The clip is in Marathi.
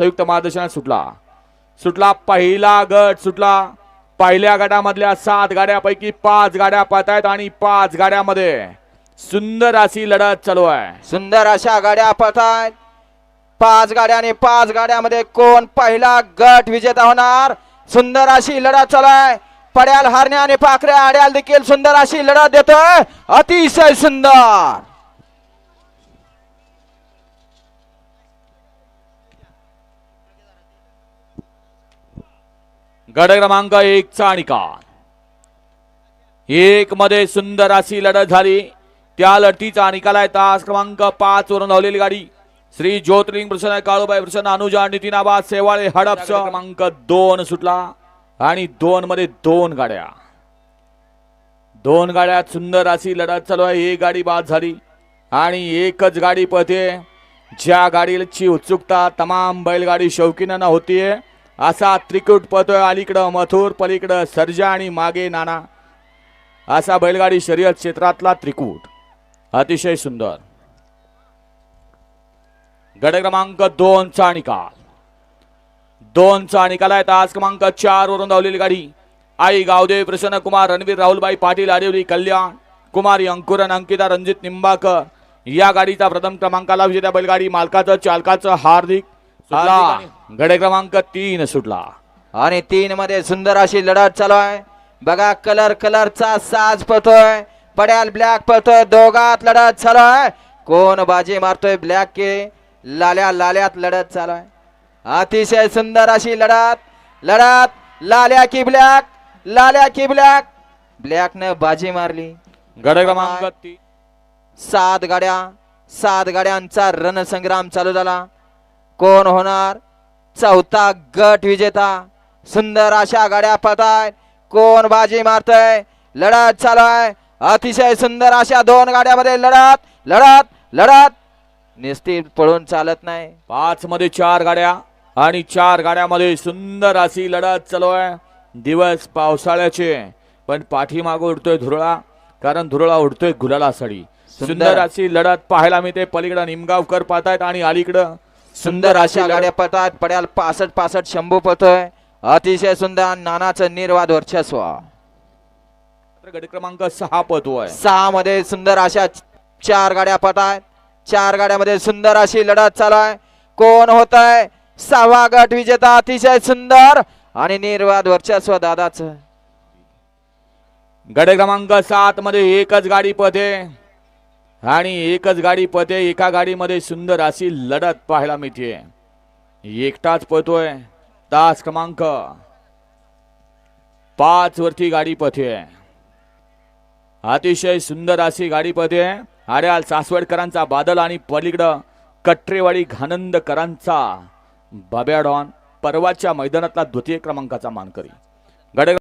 संयुक्त महादर्शनात सुटला. सुटला पहिला गट सुटला पहिल्या गटामधल्या सात गाड्यापैकी पाच गाड्या पळत आहेत आणि पाच गाड्यामध्ये सुंदर अशी लढत चालू आहे. सुंदर अशा गाड्या पळतायत. पाच गाड्या आणि पाच गाड्यामध्ये कोण पहिला गट विजेता होणार? सुंदर अशी लढत चालू आहे. पड्याल हारण्या आणि पाखऱ्या आड्याल देखील सुंदर अशी लढत देतोय. अतिशय सुंदर. गट क्रमांक एक चा निकाल. एक मध्ये सुंदर अशी लढत झाली. त्या लढतीचा निकाल आहे. तास क्रमांक पाच वरून धावलेली गाडी. श्री ज्योतिर्लिंग प्रसन्न काळूबाई प्रसन्न अनुजा नितीन आबाद सेवाळे हडप क्रमांक दोन सुटला. आणि दोन मध्ये दोन गाड्या. दोन गाड्यात सुंदर अशी लढत चालू आहे. एक गाडी बाद झाली. आणि एकच गाडी पळते. ज्या गाडीची उत्सुकता तमाम बैलगाडी शौकीनांना होतीये. असा त्रिकूट पळतोय अलीकडं मथुर पलीकडं सर्जा आणि मागे नाना. असा बैलगाडी शर्यत क्षेत्रातला त्रिकूट. अतिशय सुंदर. गड क्रमांक दोन चा निकाल. दोनचा निकाल आहे. तास क्रमांक चार वरून धावलेली गाडी. आई गावदेव प्रसन्न कुमार रणवीर राहुलबाई पाटील आदिवली कल्याण कुमारी अंकुरन अंकिता रणजित निंबाकर या गाडीचा प्रथम क्रमांकाला विजेत्या बैलगाडी मालकाचं चालकाचं हार्दिक सुटला. गडे क्रमांक तीन सुटला. आणि तीन मध्ये सुंदर अशी लढत चालू आहे बघा कलर कलरचा साज पळतोय. पड्याल ब्लॅक पळतोय. दोघात लढत चालू आहे कोण बाजी मारतोय ब्लॅक के लाल्या लाल्यात लढत चालू आहे अतिशय सुंदर अशी लढत. लढत लाल्या की ब्लॅक लाल्या की ब्लॅक ब्लॅक न बाजी मारली. गडे क्रमांक सात गाड्या सात गाड्यांचा रणसंग्राम चालू झाला. कोण होणार? चौथा गट विजेता. सुंदर अशा गाड्या पळतायत कोण बाजी मारतय? लढत चालू आहे. अतिशय सुंदर अशा दोन गाड्यामध्ये लढत लढत लढत. निस्ती पळून चालत नाही. पाच मध्ये चार गाड्या आणि चार गाड्यामध्ये सुंदर अशी लढत चालू आहे. दिवस पावसाळ्याचे. पण पाठीमागं उडतोय धुरळा कारण धुरळा उडतोय गुलाला साडी सुंदर. सुंदर अशी लढत पाहायला मिळते. पलीकडं निमगावकर पाहतायत आणि अलीकडं सुंदर अशा गाड्या पळतात. पड्याल पासष्ट पासष्ट शंभू पळतोय. अतिशय सुंदर नानाचं निर्वाद वर्चस्व. गट क्रमांक सहा पतोय सहा मध्ये सुंदर अशा चार गाड्या पळतायत चार गाड्यामध्ये सुंदर अशी लढत चालू आहे कोण होत आहे सहावा गट विजेता अतिशय सुंदर आणि निर्वाद वर्चस्व दादाच. गड क्रमांक सात मध्ये एकच गाडी पथे आणि एकच गाडी पथे एका गाडीमध्ये सुंदर अशी लढत पाहायला मिळते. एकटाच पळतोय तास क्रमांक पाच वरती गाडी पथे अतिशय सुंदर अशी गाडी पथे आर्याल सासवडकरांचा बादल आणि पलीकडं कट्रेवाडी घानंदकरांचा बाब्या डॉन परवाच्या मैदानातला द्वितीय क्रमांकाचा मानकरी. गड